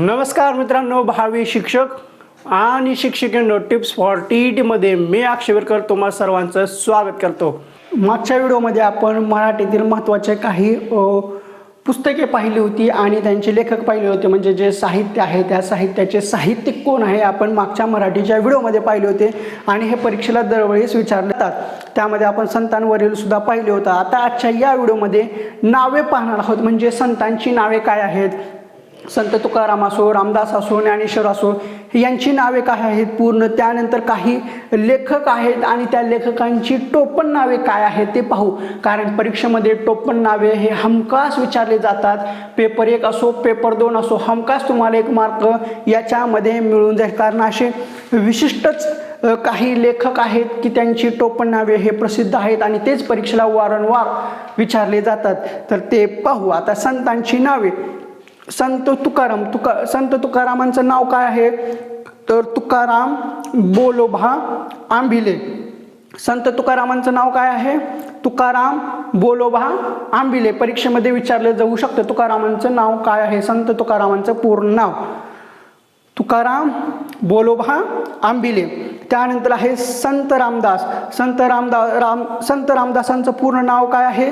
नमस्कार मित्रांनो भावी शिक्षक आणि शिक्षिकेनो टिप्स फॉर टी ई टीमध्ये मी अक्षयवीरकर तुम्हा सर्वांचं स्वागत करतो. मागच्या व्हिडिओमध्ये आपण मराठीतील महत्त्वाचे काही पुस्तके पाहिली होती आणि त्यांचे लेखक पाहिले होते म्हणजे जे साहित्य आहे त्या साहित्याचे साहित्यिक कोण आहे आपण मागच्या मराठीच्या व्हिडिओमध्ये पाहिले होते आणि हे परीक्षेला दरवेळेस विचारले जातात. त्यामध्ये आपण संतांवरील सुद्धा पाहिले होतं. आता आजच्या या व्हिडिओमध्ये नावे पाहणार आहोत म्हणजे संतांची नावे काय आहेत संत तुकाराम असो रामदास असो ज्ञानेश्वर असो यांची नावे काय आहेत पूर्ण? त्यानंतर काही लेखक आहेत आणि त्या लेखकांची टोपण नावे काय आहेत ते पाहू. कारण परीक्षेमध्ये टोपण नावे हे हमखास विचारले जातात. पेपर एक असो पेपर दोन असो हमखास तुम्हाला एक मार्क याच्यामध्ये मिळून जाईल. कारण असे विशिष्टच काही लेखक आहेत की त्यांची टोपण नावे हे प्रसिद्ध आहेत आणि तेच परीक्षेला वारंवार विचारले जातात. तर ते पाहू. आता संतांची नावे. संत तुकाराम तुका संत तुकारामांचं नाव काय आहे? तर तुकाराम बोलोभा आंबिले. संत तुकारामांचं नाव काय आहे? तुकाराम बोलोभा आंबिले. परीक्षेमध्ये विचारलं जाऊ शकतं तुकारामांचं नाव काय आहे? संत तुकारामांचं पूर्ण नाव. तुकाराम बोलोभा आंबिले. त्यानंतर आहे संत रामदास. संत रामदास राम संत रामदासांचं पूर्ण नाव काय आहे?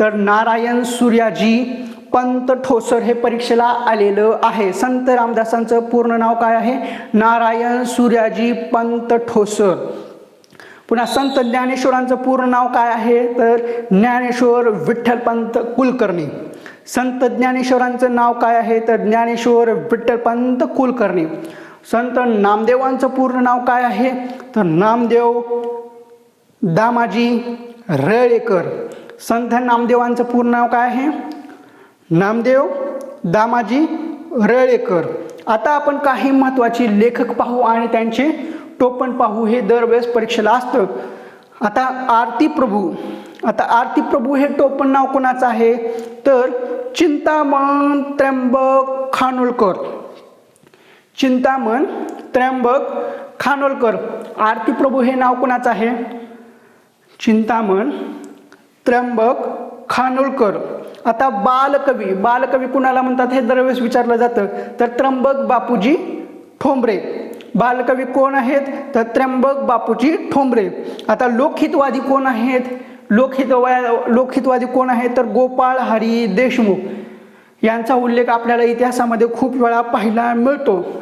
तर नारायण सूर्याजी पंत ठोसर हे परीक्षेला आलेलं आहे. संत रामदासांचं पूर्ण नाव काय आहे? नारायण सूर्याजी पंत ठोसर. पुन्हा संत ज्ञानेश्वरांचं पूर्ण नाव काय आहे? तर ज्ञानेश्वर विठ्ठलपंत कुलकर्णी. संत ज्ञानेश्वरांचं नाव काय आहे? तर ज्ञानेश्वर विठ्ठलपंत कुलकर्णी. संत नामदेवांचं पूर्ण नाव काय आहे? तर नामदेव दामाजी रळेकर. संत नामदेवांचं पूर्ण नाव काय आहे? नामदेव दामाजी रळेकर. आता आपण काही महत्त्वाची लेखक पाहू आणि त्यांचे टोपण पाहू. हे दरवेळेस परीक्षेला असतं आता आरती प्रभू. आता आरती प्रभू हे टोपण नाव कोणाचं आहे? तर चिंतामण त्र्यंबक खानोलकर. चिंतामण त्र्यंबक खानोलकर. आरती प्रभू हे नाव कोणाचं आहे? चिंतामण त्र्यंबक खानोलकर. आता बालकवी बालकवी कुणाला म्हणतात हे दरवेळेस विचारलं जातं? तर त्र्यंबक बापूजी ठोंबरे. बालकवी कोण आहेत? तर त्र्यंबक बापूजी ठोंबरे. आता लोकहितवादी कोण आहेत? लोकहितवा लोकहितवादी कोण आहेत? तर गोपाळ हरी देशमुख. यांचा उल्लेख आपल्याला इतिहासामध्ये खूप वेळा पाहायला मिळतो.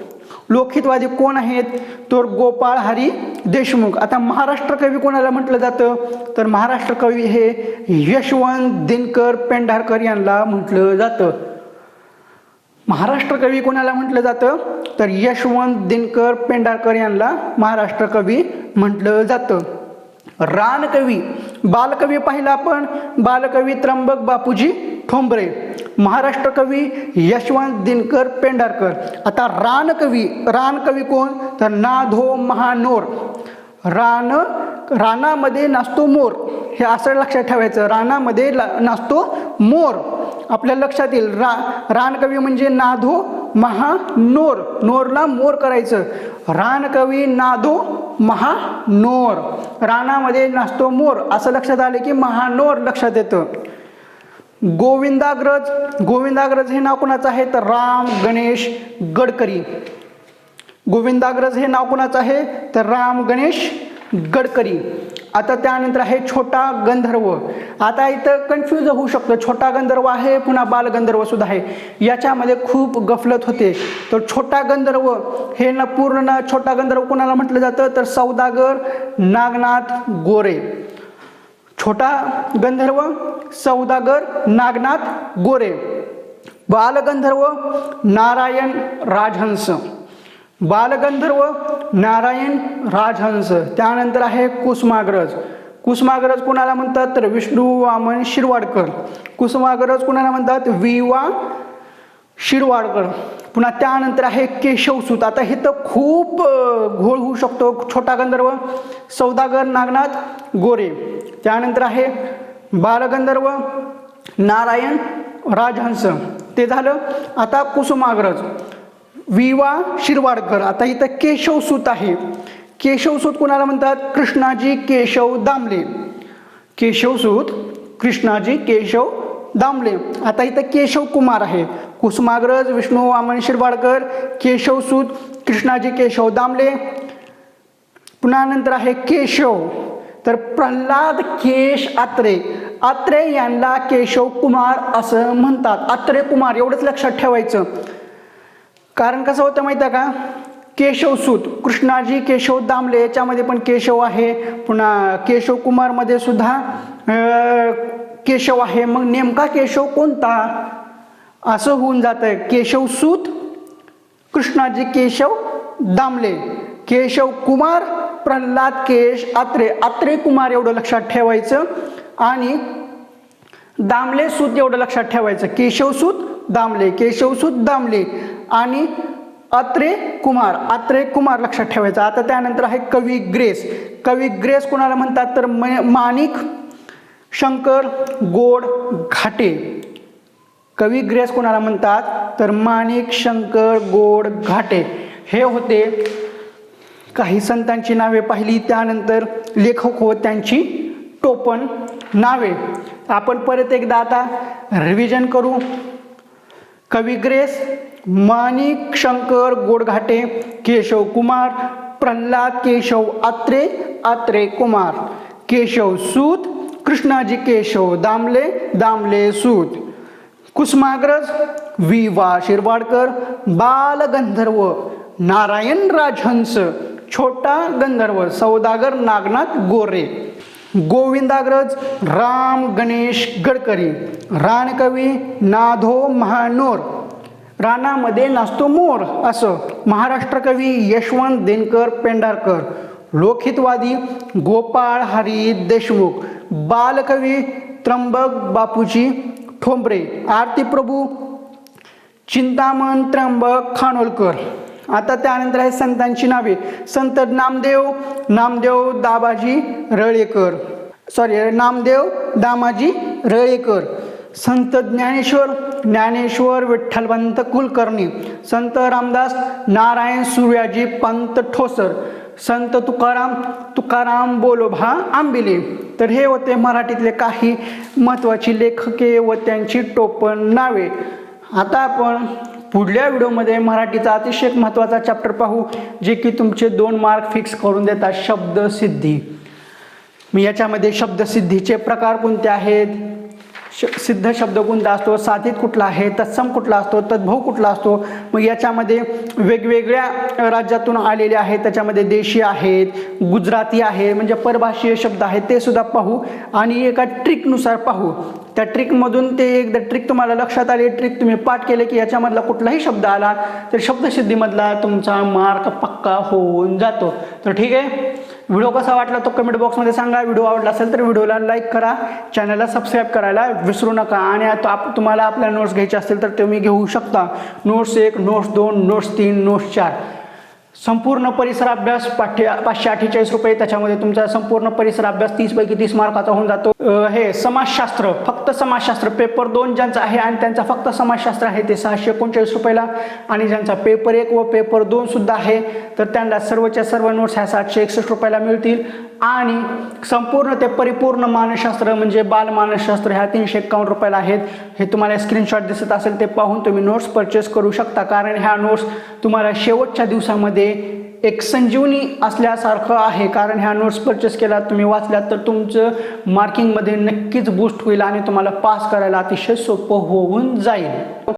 लोकहितवादी कोण आहेत? तर गोपाळ हरी देशमुख. आता महाराष्ट्र कवी कोणाला म्हटलं जातं? तर महाराष्ट्र कवी हे यशवंत दिनकर पेंढारकर यांना म्हटलं जातं. महाराष्ट्र कवी कोणाला म्हटलं जातं? तर यशवंत दिनकर पेंढारकर यांना महाराष्ट्र कवी म्हटलं जातं. रानकवी. बालकवी पाहिला आपण? बालकवी त्र्यंबक बापूजी ठोंबरे. महाराष्ट्र कवी यशवंत दिनकर पेंढारकर. आता रानकवी रानकवी कोण? तर नाधो महानोर. रान रानामध्ये नाचतो मोर. हे असं लक्षात ठेवायचं. रानामध्ये नाचतो मोर. आपल्या लक्षात येईल. रा रानकवी म्हणजे नाधो महानोर. नोरला मोर करायचं. रानकवी नाधो महानोर. रानामध्ये नाचतो मोर. असं लक्षात आलं की महानोर लक्षात येतं. गोविंदाग्रज गोविंदाग्रज हे नाव कोणाचं आहे? तर राम गणेश गडकरी. गोविंदाग्रज हे नाव कोणाचं आहे? तर राम गणेश गडकरी. आता त्यानंतर आहे छोटा गंधर्व. आता इथं कन्फ्यूज होऊ शकतं. छोटा गंधर्व आहे पुन्हा बालगंधर्व सुद्धा आहे. याच्यामध्ये खूप गफलत होते. तर छोटा गंधर्व हे न पूर्ण छोटा गंधर्व कोणाला म्हटलं जातं? तर सौदागर नागनाथ गोरे. छोटा गंधर्व सौदागर नागनाथ गोरे. बालगंधर्व नारायण राजहंस. बालगंधर्व नारायण राजहंस. त्यानंतर आहे कुसुमाग्रज. कुसुमाग्रज कोणाला म्हणतात तर विष्णू वामन शिरवाडकर. कुसुमाग्रज कोणाला म्हणतात? वि वा शिरवाडकर. पुन्हा त्यानंतर आहे केशवसूत. आता हे तर खूप घोळ होऊ शकतो. छोटा गंधर्व सौदागर नागनाथ गोरे. त्यानंतर आहे बालगंधर्व नारायण राजहंस. ते झालं. आता कुसुमाग्रज विवा शिरवाडकर. आता इथं केशवसूत आहे. केशवसूत कोणाला म्हणतात? कृष्णाजी केशव दामले. केशवसूत कृष्णाजी केशव दामले. आता इथं केशव कुमार आहे. कुसुमाग्रज विष्णू वामन शिरवाडकर केशवसूत कृष्णाजी केशव दामले. पुन्हा नंतर आहे केशव. तर प्रल्हाद केश आत्रे. आत्रे यांना केशव कुमार असं म्हणतात. आत्रे कुमार एवढंच लक्षात ठेवायचं. कारण कसं होतं माहिती आहे का? केशवसूत कृष्णाजी केशव दामले याच्यामध्ये पण केशव आहे. पुन्हा केशव कुमारमध्ये सुद्धा केशव आहे. मग नेमका केशव कोणता? असं होऊन जातं केशवसूत कृष्णाजी केशव दामले. केशव कुमार प्रल्हाद केश आत्रे आत्रे कुमार एवढं लक्षात ठेवायचं. आणि दामले सूत एवढं लक्षात ठेवायचं. केशवसूत दामले. केशवसूत दामले. आणि अत्रे कुमार. अत्रे कुमार लक्षात ठेवायचं. आता त्यानंतर आहे कवी ग्रेस. कवी ग्रेस कोणाला म्हणतात? तर म- माणिक शंकर गोड घाटे. कवी ग्रेस कोणाला म्हणतात? तर माणिक शंकर गोड घाटे. हे होते काही संतांची नावे पाहिली त्यानंतर लेखक व त्यांची टोपण नावे. आपण परत एकदा आता रिव्हिजन करू. कवी ग्रेस माणिक शंकर गोडघाटे केशव कुमार प्रल्हाद केशव आत्रे आत्रे कुमार केशव सूत कृष्णाजी केशव दामले दामले सूत. कुसुमाग्रज वि. वा. शिरवाडकर बालगंधर्व नारायण राजहंस छोटा गंधर्व सौदागर नागनाथ गोरे. गोविंदाग्रज राम गणेश गडकरी. रानकवी नाधो महानोर. रानामध्ये नाचतो मोर असं महाराष्ट्र कवी यशवंत दिनकर पेंढारकर. लोकहितवादी गोपाळ हरी देशमुख. बालकवी त्र्यंबक बापूजी ठोंबरे. आरती प्रभू चिंतामण त्र्यंबक खानोलकर. आता त्यानंतर आहे संतांची नावे. संत नामदेव नामदेव दाबाजी रळेकर. सॉरी नामदेव दामाजी रळेकर. संत ज्ञानेश्वर ज्ञानेश्वर विठ्ठलवंत कुलकर्णी. संत रामदास नारायण सूर्याजी पंत ठोसर. संत तुकाराम तुकाराम बोलोभा आंबिले. तर हे होते मराठीतले काही महत्त्वाची लेखके व त्यांची टोपण नावे. आता आपण पुढल्या व्हिडिओमध्ये मराठीचा अतिशय एक महत्त्वाचा चॅप्टर पाहू जे की तुमचे दोन मार्क फिक्स करून देतात शब्दसिद्धी. मी याच्यामध्ये शब्दसिद्धीचे प्रकार कोणते आहेत? सिद्ध शब्द कोणता असतो साधित कुठला आहे तत्सम कुठला असतो तद्भव कुठला असतो मग याच्यामध्ये वेगवेगळ्या राज्यातून आलेले आहेत त्याच्यामध्ये देशी आहेत गुजराती आहे म्हणजे परभाषीय शब्द आहेत ते सुद्धा पाहू आणि एका ट्रिकनुसार पाहू. त्या ट्रिकमधून ते एकदा ट्रिक तुम्हाला लक्षात आली ट्रिक तुम्ही पाठ केले की याच्यामधला कुठलाही शब्द आला तर शब्दसिद्धीमधला तुमचा मार्क पक्का होऊन जातो. तर ठीक आहे? व्हिडिओ कसा वाटला तो कमेंट बॉक्समध्ये सांगा. व्हिडिओ आवडला असेल तर व्हिडिओला लाईक करा. चॅनलला सबस्क्राईब करायला विसरू नका. आणि आता आप तुम्हाला आपल्या नोट्स घ्यायचे असतील तर तुम्ही घेऊ शकता. नोट्स एक नोट्स दोन नोट्स तीन नोट्स चार. संपूर्ण परिसर अभ्यास पाठ्य पाचशे अठ्ठेचाळीस रुपये. त्याच्यामध्ये तुमचा संपूर्ण परिसर अभ्यास तीसपैकी तीस मार्काचा होऊन जातो. हे समाजशास्त्र फक्त समाजशास्त्र पेपर दोन ज्यांचा आहे आणि त्यांचा फक्त समाजशास्त्र आहे ते सहाशे एकोणचाळीस रुपयाला आणि ज्यांचा पेपर एक व पेपर दोन सुद्धा आहे तर त्यांना सर्वच्या सर्व नोट्स ह्या सातशे एकसष्ट रुपयाला मिळतील. आणि संपूर्ण ते परिपूर्ण मानसशास्त्र म्हणजे बाल मानसशास्त्र ह्या तीनशे एकावन्न रुपयाला आहेत. हे तुम्हाला स्क्रीनशॉट दिसत असेल ते पाहून तुम्ही नोट्स परचेस करू शकता. कारण ह्या नोट्स तुम्हाला शेवटच्या दिवसामध्ये एक संजीवनी असल्यासारखं आहे. कारण ह्या नोट्स परचेस केला तुम्ही वाचल्यात तर तुमचं मार्किंगमध्ये नक्कीच बूस्ट होईल आणि तुम्हाला पास करायला अतिशय सोपं होऊन जाईल.